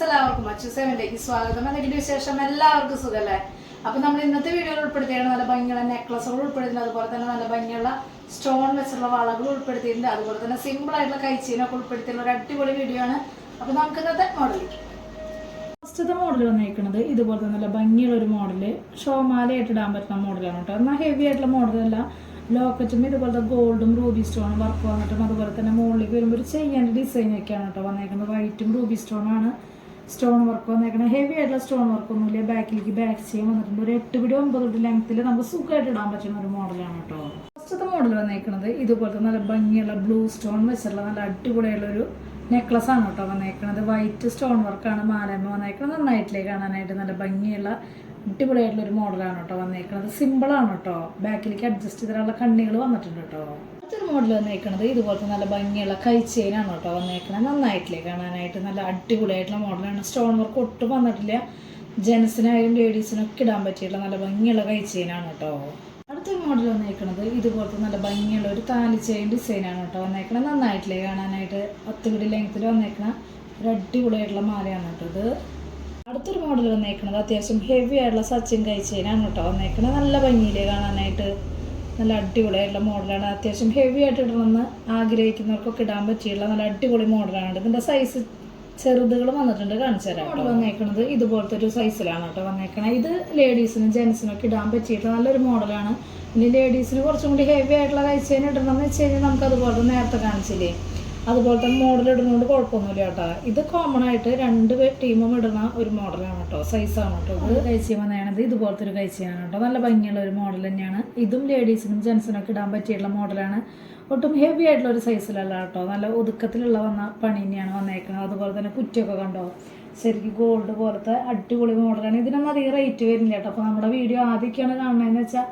Friends എല്ലാവർക്കും അച്ചു സെവനിലേക്ക് സ്വാഗതം. അല്ലെങ്കിൽ വിശേഷം എല്ലാവർക്കും സുഖല്ലേ? അപ്പൊ നമ്മൾ ഇന്നത്തെ വീഡിയോയിൽ ഉൾപ്പെടുത്തിയാണ് നല്ല ഭംഗിയുള്ള നെക്ലസുകൾ ഉൾപ്പെടുത്തിയിട്ടുണ്ട് അതുപോലെ തന്നെ നല്ല ഭംഗിയുള്ള സ്റ്റോൺ വെച്ചുള്ള വളകൾ ഉൾപ്പെടുത്തിയിട്ടുണ്ട്. അതുപോലെ തന്നെ സിമ്പിൾ ആയിട്ടുള്ള കൈച്ചീനൊക്കെ ഉൾപ്പെടുത്തിയുള്ള ഒരു അടിപൊളി വീഡിയോ ആണ്. അപ്പൊ നമുക്ക് ഇന്നത്തെ മോഡലിലേക്ക് ഫസ്റ്റത്തെ മോഡൽ വന്നിരിക്കുന്നത് ഇതുപോലത്തെ നല്ല ഭംഗിയുള്ള ഒരു മോഡൽ ഷോമാലയായിട്ട് ഇടാൻ പറ്റുന്ന മോഡലാണ് കേട്ടോ. എന്നാൽ ഹെവി ആയിട്ടുള്ള മോഡലല്ല ലോക്കറ്റും ഇതുപോലത്തെ ഗോൾഡും റൂബി സ്റ്റോണും വർക്ക് വന്നിട്ടും അതുപോലെ തന്നെ മുകളിലേക്ക് വരുമ്പോൾ ഒരു ചെയ്യേണ്ട ഡിസൈനൊക്കെയാണ് കേട്ടോ വന്നേക്കുന്നത്. വൈറ്റും റൂബി സ്റ്റോണാണ് സ്റ്റോൺ വർക്ക് വന്നേക്കണം. ഹെവി ആയിട്ടുള്ള സ്റ്റോൺ വർക്ക് ഒന്നുമില്ല. ബാക്കിലേക്ക് ബാക്ക് ചെയ്യാൻ വന്നിട്ടുണ്ട്. ഒരു എട്ട് പിടി ഒമ്പത് പിടി ലെങ്ത്തിൽ നമുക്ക് സുഖമായിട്ട് ഇടാൻ പറ്റുന്ന ഒരു മോഡലാണ് കേട്ടോ ഫസ്റ്റത്തെ മോഡൽ വന്നേക്കുന്നത് ഇതുപോലത്തെ നല്ല ഭംഗിയുള്ള ബ്ലൂ സ്റ്റോൺ വെച്ചിട്ടുള്ള നല്ല അടിപൊളിയുള്ള ഒരു നെക്ലസ് ആണ് കേട്ടോ വന്നേക്കുന്നത് വൈറ്റ് സ്റ്റോൺ വർക്കാണ് മാലമ്മ വന്നേക്കുന്നത് നന്നായിട്ടില്ലേ കാണാനായിട്ട്. നല്ല ഭംഗിയുള്ള അടിപൊളിയായിട്ടുള്ള ഒരു മോഡലാണ് കേട്ടോ സിമ്പിൾ ആണ് കേട്ടോ. ബാക്കിലേക്ക് അഡ്ജസ്റ്റ് ചെയ്തിട്ടുള്ള കണ്ണികൾ വന്നിട്ടുണ്ട് കേട്ടോ. മറ്റൊരു മോഡൽ വന്നേക്കുന്നത് ഇതുപോലത്തെ നല്ല ഭംഗിയുള്ള കൈ ചെയിനാണ് കേട്ടോ വന്നേക്കുന്നത് നന്നായിട്ടില്ലേ കാണാനായിട്ട്. നല്ല അടിപൊളിയായിട്ടുള്ള മോഡലാണ് സ്റ്റോൺ വർക്ക് ഒട്ടും വന്നിട്ടില്ല. ജെൻസിനായാലും ലേഡീസിനൊക്കെ ഇടാൻ പറ്റിയിട്ടുള്ള നല്ല ഭംഗിയുള്ള കൈ ചെയിനാണ് കേട്ടോ. അടുത്തൊരു മോഡൽ വന്നേക്കണത് ഇതുപോലത്തെ നല്ല ഭംഗിയുള്ള ഒരു താലി ചെയിൻ ഡിസൈനാണ് കേട്ടോ വന്നേക്കണത്. നന്നായിട്ടില്ലേ കാണാനായിട്ട്? പത്ത് പിടി ലെങ്ത്തിൽ വന്നേക്കണ ഒരു അടിപൊളിയായിട്ടുള്ള മാലയാണ് കേട്ടോ ഇത്. അടുത്തൊരു മോഡൽ വന്നേക്കണത് അത്യാവശ്യം ഹെവി ആയിട്ടുള്ള സച്ചിൻ കൈ ചെയിനാണ് കേട്ടോ വന്നേക്കണത്. നല്ല ഭംഗിയില്ലേ കാണാനായിട്ട്? നല്ല അടിപൊളിയായിട്ടുള്ള മോഡലാണ് അത്യാവശ്യം ഹെവി ആയിട്ട് ഇടണമെന്ന് ആഗ്രഹിക്കുന്നവർക്കൊക്കെ ഇടാൻ പറ്റിയുള്ള നല്ല അടിപൊളി മോഡലാണ് ഇതിന്റെ സൈസ് ചെറുതുകൾ വന്നിട്ടുണ്ട് കാണിച്ചു തരാം ഇവിടെ വന്നേക്കണത് ഇതുപോലത്തെ ഒരു സൈസിലാണ് കേട്ടോ വന്നേക്കണത് ഇത് ലേഡീസിനും ജെൻസിനും ഒക്കെ ഇടാൻ പറ്റിയിട്ട് നല്ലൊരു മോഡലാണ് ഇനി ലേഡീസിന് കുറച്ചും കൂടി ഹെവി ആയിട്ടുള്ള കഴിച്ചതിന് ഇടണമെന്ന് വെച്ച് കഴിഞ്ഞാൽ നമുക്ക് അതുപോലെ നേരത്തെ കാണിച്ചില്ലേ? അതുപോലത്തെ മോഡൽ ഇടുന്നതുകൊണ്ട് കുഴപ്പമൊന്നുമില്ല കേട്ടോ. ഇത് കോമൺ ആയിട്ട് രണ്ട് ടീമും ഇടുന്ന ഒരു മോഡലാണ് കേട്ടോ. സൈസാണ് കേട്ടോ ഇത്. കഴിച്ചു വന്നതാണത് ഇതുപോലത്തെ ഒരു കഴിച്ചാണ് കേട്ടോ. നല്ല ഭംഗിയുള്ള ഒരു മോഡൽ തന്നെയാണ്. ഇതും ലേഡീസിനും ജെൻസിനും ഒക്കെ ഇടാൻ പറ്റിയിട്ടുള്ള മോഡലാണ് ഒട്ടും ഹെവി ആയിട്ടുള്ള ഒരു സൈസിലല്ല കേട്ടോ. നല്ല ഒതുക്കത്തിലുള്ള വന്ന പണി തന്നെയാണ് വന്നേക്കുന്നത് അതുപോലെ തന്നെ കുറ്റിയൊക്കെ കണ്ടോ? ശരിക്കും ഗോൾഡ് പോലത്തെ അടിപൊളി മോഡലാണ് ഇതിനൊന്നും അധികം റേറ്റ് വരുന്നില്ല കേട്ടോ. അപ്പോൾ നമ്മുടെ വീഡിയോ ആദ്യമൊക്കെയാണ് കാണുന്നതെന്ന് വെച്ചാൽ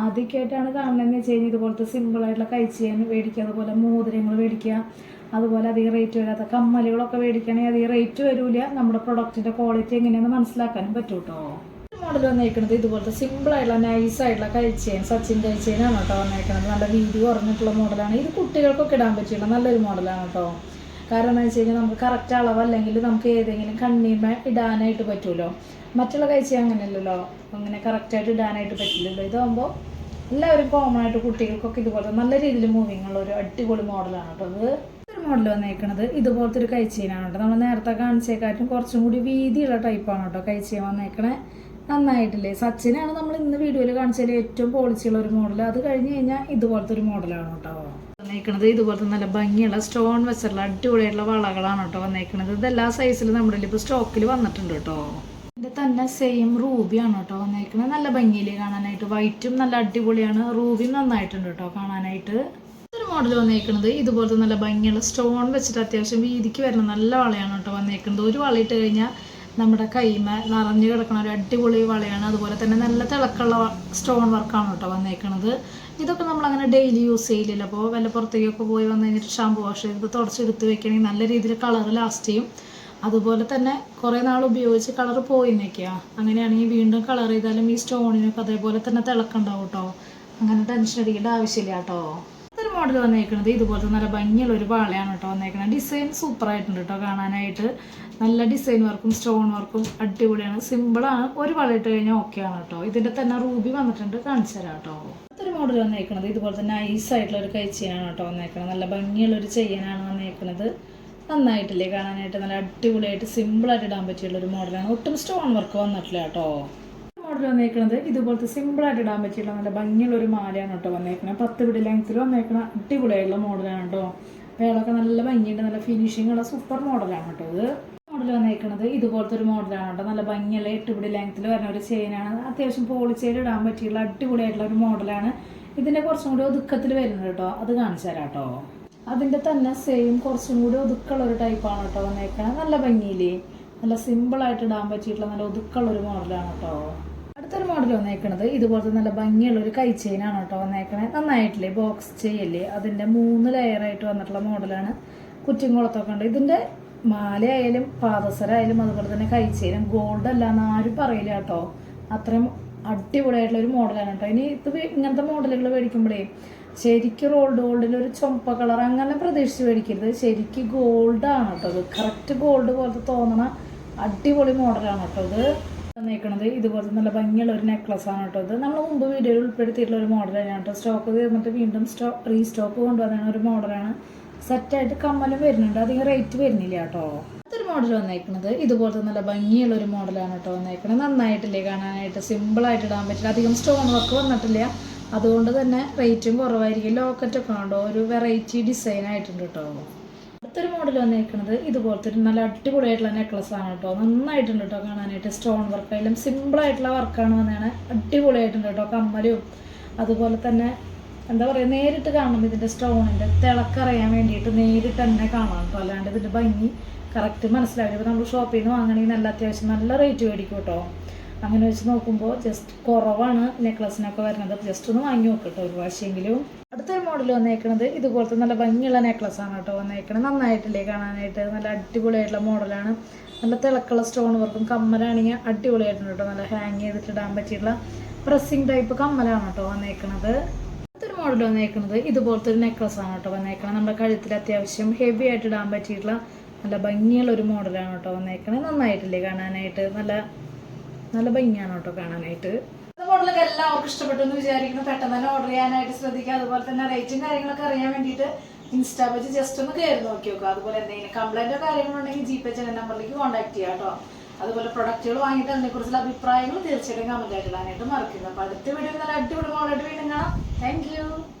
ആദ്യമൊക്കെയായിട്ടാണ് കാണുന്നതെന്ന് വെച്ച് കഴിഞ്ഞാൽ ഇതുപോലത്തെ സിമ്പിളായിട്ടുള്ള കഴിച്ചാൻ മേടിക്കുക അതുപോലെ മോതിരങ്ങൾ മേടിക്കുക. അതുപോലെ അധികം റേറ്റ് വരാത്ത കമ്മലുകളൊക്കെ മേടിക്കുകയാണെങ്കിൽ അധികം റേറ്റ് വരില്ല നമ്മുടെ പ്രൊഡക്റ്റിന്റെ ക്വാളിറ്റി എങ്ങനെയാണെന്ന് മനസ്സിലാക്കാനും പറ്റും കേട്ടോ മോഡൽ വന്നേക്കുന്നത് ഇതുപോലത്തെ സിമ്പിളായിട്ടുള്ള നൈസായിട്ടുള്ള കഴിച്ചേൻ സച്ചിൻ കഴിച്ചേനാണ് കേട്ടോ വന്നേക്കുന്നത് നല്ല വീതി കുറഞ്ഞിട്ടുള്ള മോഡലാണ് ഇത് കുട്ടികൾക്കൊക്കെ ഇടാൻ പറ്റിയുള്ള നല്ലൊരു മോഡലാണ് കേട്ടോ. കാരണം എന്താ വെച്ച് കഴിഞ്ഞാൽ നമുക്ക് കറക്റ്റ് അളവല്ലെങ്കിൽ നമുക്ക് ഏതെങ്കിലും കണ്ണീമ ഇടാനായിട്ട് പറ്റുമല്ലോ മറ്റുള്ള കഴിച്ച അങ്ങനെയല്ലല്ലോ. അങ്ങനെ കറക്റ്റായിട്ട് ഇടാനായിട്ട് പറ്റില്ലല്ലോ. ഇതാകുമ്പോൾ എല്ലാവരും കോമൺ ആയിട്ട് കുട്ടികൾക്കൊക്കെ ഇതുപോലെ നല്ല രീതിയിൽ മൂവിങ് ഉള്ള ഒരു അടിപൊളി മോഡലാണ് കേട്ടോ അത്. ഒരു മോഡൽ വന്നേക്കണത് ഇതുപോലത്തെ ഒരു കൈച്ചീനാണ് കേട്ടോ. നമ്മൾ നേരത്തെ കാണിച്ചേക്കാട്ടും കുറച്ചും കൂടി വീതിയുള്ള ടൈപ്പാണ് കേട്ടോ കൈച്ചീൻ വന്നേക്കണേ. നന്നായിട്ടില്ലേ? സച്ചിനാണ് നമ്മൾ ഇന്ന് വീഡിയോയിൽ കാണിച്ചതിൽ ഏറ്റവും പോളിച്ചുള്ള ഒരു മോഡൽ അത് കഴിഞ്ഞ് കഴിഞ്ഞാൽ ഇതുപോലത്തെ ഒരു മോഡലാണ് കേട്ടോ. വന്നേക്കണത്. ഇതുപോലത്തെ നല്ല ഭംഗിയുള്ള സ്റ്റോൺ വെച്ചുള്ള അടിപൊളിയായിട്ടുള്ള വളകളാണ് കേട്ടോ വന്നേക്കുന്നത് ഇത് എല്ലാ സൈസിലും നമ്മുടെ ഇപ്പോൾ സ്റ്റോക്കിൽ വന്നിട്ടുണ്ട് കേട്ടോ. ഇതിന്റെ തന്നെ സെയിം റൂബിയാണ് കേട്ടോ വന്നേക്കുന്നത് നല്ല ഭംഗിയിൽ കാണാനായിട്ട്. വൈറ്റും നല്ല അടിപൊളിയാണ്. റൂബിയും നന്നായിട്ടുണ്ട് കേട്ടോ കാണാനായിട്ട്. ഒരു മോഡൽ വന്നേക്കുന്നത് ഇതുപോലത്തെ നല്ല ഭംഗിയുള്ള സ്റ്റോൺ വെച്ചിട്ട് അത്യാവശ്യം വീതിക്ക് വരുന്ന നല്ല വളയാണ് കേട്ടോ വന്നേക്കുന്നത് ഒരു വളയിട്ട് കഴിഞ്ഞാൽ നമ്മുടെ കൈമ നിറഞ്ഞു കിടക്കുന്ന ഒരു അടിപൊളി വളയാണ്. അതുപോലെ തന്നെ നല്ല തിളക്കുള്ള സ്റ്റോൺ വർക്കാണ് കേട്ടോ വന്നേക്കുന്നത് ഇതൊക്കെ നമ്മൾ അങ്ങനെ ഡെയിലി യൂസ് ചെയ്യില്ലല്ലോ. അപ്പോൾ വല്ല പുറത്തേക്കൊക്കെ പോയി വന്നു കഴിഞ്ഞിട്ട് ഷാമ്പു വാഷ് ചെയ്ത് തുടച്ചെടുത്ത് വെക്കണമെങ്കിൽ നല്ല രീതിയിൽ കളർ ലാസ്റ്റ് ചെയ്യും. അതുപോലെ തന്നെ കുറേ നാൾ ഉപയോഗിച്ച് കളർ പോയി നിൽക്കുക അങ്ങനെയാണെങ്കിൽ വീണ്ടും കളർ ചെയ്താലും ഈ സ്റ്റോണിനൊക്കെ അതേപോലെ തന്നെ തിളക്കുണ്ടാവും കേട്ടോ അങ്ങനെ ടെൻഷൻ അടിക്കേണ്ട ആവശ്യമില്ല കേട്ടോ മോഡൽ വന്നേക്കുന്നത് ഇതുപോലത്തെ നല്ല ഭംഗിയുള്ള ഒരു വളയാണ് കേട്ടോ വന്നേക്കുന്നത് ഡിസൈൻ സൂപ്പർ ആയിട്ടുണ്ട് കേട്ടോ കാണാനായിട്ട്. നല്ല ഡിസൈൻ വർക്കും സ്റ്റോൺ വർക്കും അടിപൊളിയാണ്. സിമ്പിളാണ് ഒരു വള ഇട്ട് കഴിഞ്ഞാൽ ആണ് കേട്ടോ. ഇതിന്റെ തന്നെ റൂബി വന്നിട്ടുണ്ട്. കാണിച്ചു തരാം കേട്ടോ. അടുത്തൊരു മോഡൽ വന്നേക്കുന്നത് ഇതുപോലെ തന്നെ നൈസ് ആയിട്ടുള്ള ഒരു കഴിച്ചാണ് കേട്ടോ വന്നേക്കുന്നത് നല്ല ഭംഗിയുള്ള ഒരു ചെയ്യാനാണ് വന്നേക്കുന്നത് നന്നായിട്ടില്ലേ കാണാനായിട്ട്. നല്ല അടിപൊളിയായിട്ട് സിമ്പിളായിട്ട് ഇടാൻ പറ്റിയുള്ള ഒരു മോഡലാണ് ഒട്ടും സ്റ്റോൺ വർക്ക് വന്നിട്ടില്ല കേട്ടോ. മോഡൽ വന്നേക്കുന്നത് ഇതുപോലത്തെ സിമ്പിളായിട്ട് ഇടാൻ പറ്റിയുള്ള നല്ല ഭംഗിയുള്ള ഒരു മാലയാണ് കേട്ടോ വന്നേക്കുന്നത് പത്ത് പിടി ലെങ്ത്തിൽ വന്നേക്കുന്ന അടിപൊളിയായിട്ടുള്ള മോഡലാണ് കേട്ടോ. വേളൊക്കെ നല്ല ഭംഗിയുണ്ട് നല്ല ഫിനിഷിംഗ് ഉള്ള സൂപ്പർ മോഡലാണ് കേട്ടോ ഇത്. മോഡൽ വന്നേക്കുന്നത് ഇതുപോലത്തെ ഒരു മോഡലാണ് കേട്ടോ. നല്ല ഭംഗിയുള്ള എട്ട് പിടി ലെങ്ത്തിൽ വരുന്ന ഒരു ചെയിനാണ് അത്യാവശ്യം പോളിച്ചയിൽ ഇടാൻ പറ്റിയുള്ള അടിപൊളിയായിട്ടുള്ള ഒരു മോഡലാണ് ഇതിന്റെ കുറച്ചും കൂടി ഒതുക്കത്തിൽ വരുന്നത് കേട്ടോ. അത് കാണിച്ചു തരാം കേട്ടോ. അതിന്റെ തന്നെ സെയിം കുറച്ചും കൂടി ഒതുക്കുള്ള ഒരു ടൈപ്പാണ് കേട്ടോ വന്നേക്കുന്നത് നല്ല ഭംഗിയിലേ നല്ല സിമ്പിളായിട്ട് ഇടാൻ പറ്റിയിട്ടുള്ള നല്ല ഒതുക്കുള്ള ഒരു മോഡലാണ് കേട്ടോ. അടുത്തൊരു വന്നേക്കണത്. ഇതുപോലത്തെ നല്ല ഭംഗിയുള്ള ഒരു കൈ ചെയിനാണ് കേട്ടോ വന്നേക്കണേ. നന്നായിട്ടില്ലേ? ബോക്സ് ചെയ്യല്ലേ അതിന്റെ മൂന്ന് ലെയറായിട്ട് വന്നിട്ടുള്ള മോഡലാണ് കുറ്റിങ്കുളത്തൊക്കെ ഉണ്ട്. ഇതിന്റെ മാലയായാലും പാദസരായാലും അതുപോലെ തന്നെ കൈ ചെയിനും ഗോൾഡ് അല്ല എന്ന് ആരും പറയില്ല കേട്ടോ. അത്രയും അടിപൊളിയായിട്ടുള്ള ഒരു മോഡലാണ് കേട്ടോ. ഇനി ഇത് ഇങ്ങനത്തെ മോഡലുകൾ മേടിക്കുമ്പോഴേ ശരിക്കും റോൾഡ് ഗോൾഡിൽ ഒരു ചുമപ്പ കളർ അങ്ങനെ പ്രതീക്ഷിച്ച് മേടിക്കരുത്. ശരിക്കും ഗോൾഡാണ് കേട്ടോ അത് കറക്റ്റ് ഗോൾഡ് പോലത്തെ തോന്നണ അടിപൊളി മോഡലാണ് കേട്ടോ ഇത്. വന്നേക്കണത് ഇതുപോലത്തെ നല്ല ഭംഗിയുള്ള ഒരു നെക്ലസ് ആണ് കേട്ടോ ഇത്. നമ്മൾ മുമ്പ് വീഡിയോയിൽ ഉൾപ്പെടുത്തിയിട്ടുള്ള ഒരു മോഡലാണ് കേട്ടോ. സ്റ്റോക്ക് തീർന്നിട്ട് വീണ്ടും സ്റ്റോ റീസ്റ്റോക്ക് കൊണ്ടുവന്ന ഒരു മോഡലാണ് സെറ്റായിട്ട് കമ്മലും വരുന്നുണ്ട്. അധികം റേറ്റ് വരുന്നില്ല കേട്ടോ. അടുത്തൊരു മോഡൽ വന്നേക്കുന്നത് ഇതുപോലത്തെ നല്ല ഭംഗിയുള്ള ഒരു മോഡലാണ് കേട്ടോ വന്നേക്കുന്നത് നന്നായിട്ടില്ലേ കാണാനായിട്ട് സിമ്പിളായിട്ട് ഇടാൻ പറ്റില്ല. അധികം സ്റ്റോൺ വർക്ക് വന്നിട്ടില്ല. അതുകൊണ്ട് തന്നെ റേറ്റും കുറവായിരിക്കും. ലോക്കറ്റൊക്കെ ഉണ്ടോ ഒരു വെറൈറ്റി ഡിസൈൻ ആയിട്ടുണ്ട് കേട്ടോ. അടുത്തൊരു മോഡൽ വന്നേക്കുന്നത് ഇതുപോലത്തെ ഒരു നല്ല അടിപൊളിയായിട്ടുള്ള നെക്ലസ് ആണ് കേട്ടോ. നന്നായിട്ടുണ്ട് കേട്ടോ കാണാനായിട്ട്. സ്റ്റോൺ വർക്ക് ആയാലും സിമ്പിൾ ആയിട്ടുള്ള വർക്കാണ് വന്നതാണ് അടിപൊളിയായിട്ടുണ്ട് കേട്ടോ കമ്മലും. അതുപോലെ തന്നെ എന്താ പറയുക നേരിട്ട് കാണുമ്പോൾ ഇതിന്റെ സ്റ്റോണിന്റെ തിളക്കറിയാൻ വേണ്ടിയിട്ട് നേരിട്ട് തന്നെ കാണാം കേട്ടോ. അല്ലാണ്ട് ഇതിന്റെ ഭംഗി കറക്റ്റ് മനസ്സിലാവില്ല. ഇപ്പോൾ നമ്മൾ ഷോപ്പിൽ നിന്ന് വാങ്ങണമെങ്കിൽ നല്ല അത്യാവശ്യം നല്ല റേറ്റ് മേടിക്കും കേട്ടോ. അങ്ങനെ വെച്ച് നോക്കുമ്പോൾ ജസ്റ്റ് കുറവാണ് നെക്ലസിനൊക്കെ വരുന്നത്. ജസ്റ്റ് ഒന്ന് വാങ്ങി നോക്കട്ടോ ഒരു പ്രാവശ്യമെങ്കിലും. അടുത്തൊരു മോഡൽ വന്നേക്കണത് ഇതുപോലത്തെ നല്ല ഭംഗിയുള്ള നെക്ലസ് ആണ് കേട്ടോ വന്നേക്കണത്. നന്നായിട്ടില്ലേ കാണാനായിട്ട്. നല്ല അടിപൊളിയായിട്ടുള്ള മോഡലാണ് നല്ല തിളക്കുള്ള സ്റ്റോൺ വർക്കും കമ്മലാണെങ്കിൽ അടിപൊളിയായിട്ടുണ്ട് കേട്ടോ. നല്ല ഹാങ് ചെയ്തിട്ട് ഇടാൻ പറ്റിയിട്ടുള്ള പ്രസ്സിങ് ടൈപ്പ് കമ്മലാണ് കേട്ടോ വന്നേക്കണത്. അടുത്തൊരു മോഡൽ വന്നേക്കുന്നത് ഇതുപോലത്തെ ഒരു നെക്ലസ് ആണ് കേട്ടോ വന്നേക്കണത്. നമ്മുടെ കഴുത്തിൽ അത്യാവശ്യം ഹെവി ആയിട്ട് ഇടാൻ പറ്റിയിട്ടുള്ള നല്ല ഭംഗിയുള്ള ഒരു മോഡലാണ് കേട്ടോ വന്നേക്കണത്. നന്നായിട്ടില്ലേ കാണാനായിട്ട്. നല്ല നല്ല ഭംഗിയാണ് കേട്ടോ കാണാനായിട്ട് മോഡലൊക്കെ എല്ലാവർക്കും ഇഷ്ടപ്പെട്ടു എന്ന് വിചാരിക്കുന്നു. പെട്ടെന്ന് തന്നെ ഓർഡർ ചെയ്യാനായിട്ട് ശ്രദ്ധിക്കുക അതുപോലെ തന്നെ റേറ്റും കാര്യങ്ങളൊക്കെ അറിയാൻ വേണ്ടിയിട്ട് ഇൻസ്റ്റാ പേജ് ജസ്റ്റ് ഒന്ന് കയറി നോക്കി നോക്കുക. അതുപോലെ എന്തെങ്കിലും കംപ്ലൈന്റോ കാര്യങ്ങളുണ്ടെങ്കിൽ ജി പേ ചെയ്യുന്ന നമ്പറിലേക്ക് കോൺടാക്ട് ചെയ്യാം കേട്ടോ. അതുപോലെ പ്രൊഡക്റ്റുകൾ വാങ്ങിയിട്ട് അതിനെക്കുറിച്ചുള്ള അഭിപ്രായങ്ങൾ തീർച്ചയായിട്ടും കമന്റ് ആയിട്ട് ഇടാനായിട്ട് മറക്കുന്നു അപ്പോൾ അടുത്ത വീഡിയോ നല്ല അടിപൊളി മോളായിട്ട് വീണ്ടും കാണാം. താങ്ക്